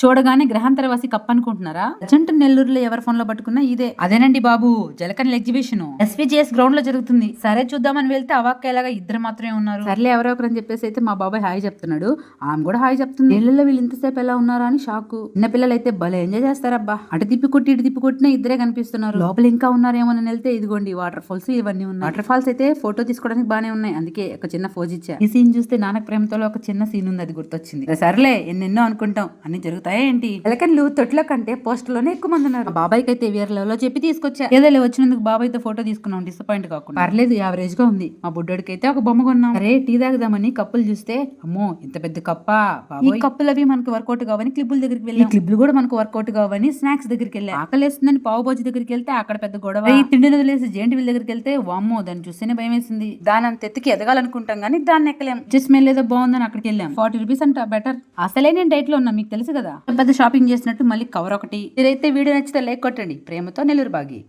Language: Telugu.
చూడగానే గ్రహాంతరవాసి కప్ అనుకుంటున్నారా? అర్జెంట్ నెల్లూరులో ఎవరి ఫోన్లో పట్టుకున్నా ఇదే. అదేనండి బాబు జలకన్ల ఎగ్జిబిషన్ ఎస్విజిఎస్ గ్రౌండ్లో జరుగుతుంది. సరే చూద్దామని వెళ్తే అవాక్కేలాగా ఇద్దరు మాత్రమే ఉన్నారు. సర్లే ఎవరో ఒకరు అని చెప్పేసి అయితే మా బాబాయ్ హాయ్ చెప్తున్నాడు. ఆమె కూడా హాయ్ చెప్తుంది. ఇళ్ళలో వీళ్ళు ఇంతసేపు ఎలా ఉన్నారా అని షాక్. చిన్న పిల్లలు అయితే భలే ఎంజాయ్ చేస్తారబ్బా. అటు తిప్పి కొట్టి ఇటు తిప్పి కొట్టినా ఇద్దరే కనిపిస్తున్నారు. లోపల ఇంకా ఉన్నారేమో అని వెళ్తే ఇదిగోండి వాటర్ ఫాల్స్ ఇవన్నీ ఉన్నాయి. వాటర్ ఫాల్స్ అయితే ఫోటో తీసుకోవడానికి బానే ఉన్నాయి. అందుకే ఒక చిన్న ఫోజ్ ఇచ్చా. ఈ సీన్ చూస్తే నానక ప్రేమతో ఒక చిన్న సీన్ ఉంది అది గుర్తొచ్చింది. సర్లే ఎన్నెన్నో అనుకుంటాం. అన్ని జరుగుతాయా. ఏంటి? ఎలకన్లు తొట్ల కంటే పోస్ట్లోనే ఎక్కువ మంది ఉన్నారు. బాబాయ్కి అయితే వేరే లెవెల్లో చెప్పి తీసుకొచ్చా. ఏదో వచ్చినందుకు బాబాయ్తో ఫోటో తీసుకున్నాం డిసప్పాయింట్ కాకుండా. పర్లేదు యావరేజ్గా ఉంది. మా బుడ్డోడికి అయితే ఒక బొమ్మ కొన్నాం. అరే టీ తాగుదామని కప్పులు చూస్తే అమ్మో ఇంత పెద్ద కప్పా ఈ కప్పులు అవి మనకు వర్కౌట్ కావని క్లిప్పుల దగ్గరికి వెళ్ళి. క్లిప్లు కూడా మనకు వర్కౌట్ కావని స్నాక్స్ దగ్గరికి వెళ్ళి. ఆకలేస్తుందని పావు బాజీ దగ్గరికి వెళ్తే అక్కడ పెద్ద గొడవ. ఈ తిండి వదిలేసి జేంటి వీళ్ళ దగ్గరికి వెళ్తే వామ్మో దాన్ని చూస్తేనే భయం వేసింది దాని అంత ఎత్తుకి ఎదగాలనుకుంటాం కానీ దాన్ని ఎక్కలేం. జస్ట్ స్మెల్ ఏదో బాగుందని అక్కడికి వెళ్ళాం. ఫార్టీ రూపీస్ అంట బెటర్ అసలే నేను డైట్లో ఉన్నా మీకు తెలుసు కదా. పెద్ద షాపింగ్ చేసినట్టు మళ్ళీ కవర్ ఒకటి. మీరైతే వీడియో నచ్చితే లైక్ కొట్టండి. ప్రేమతో నెల్లూరు బాగి.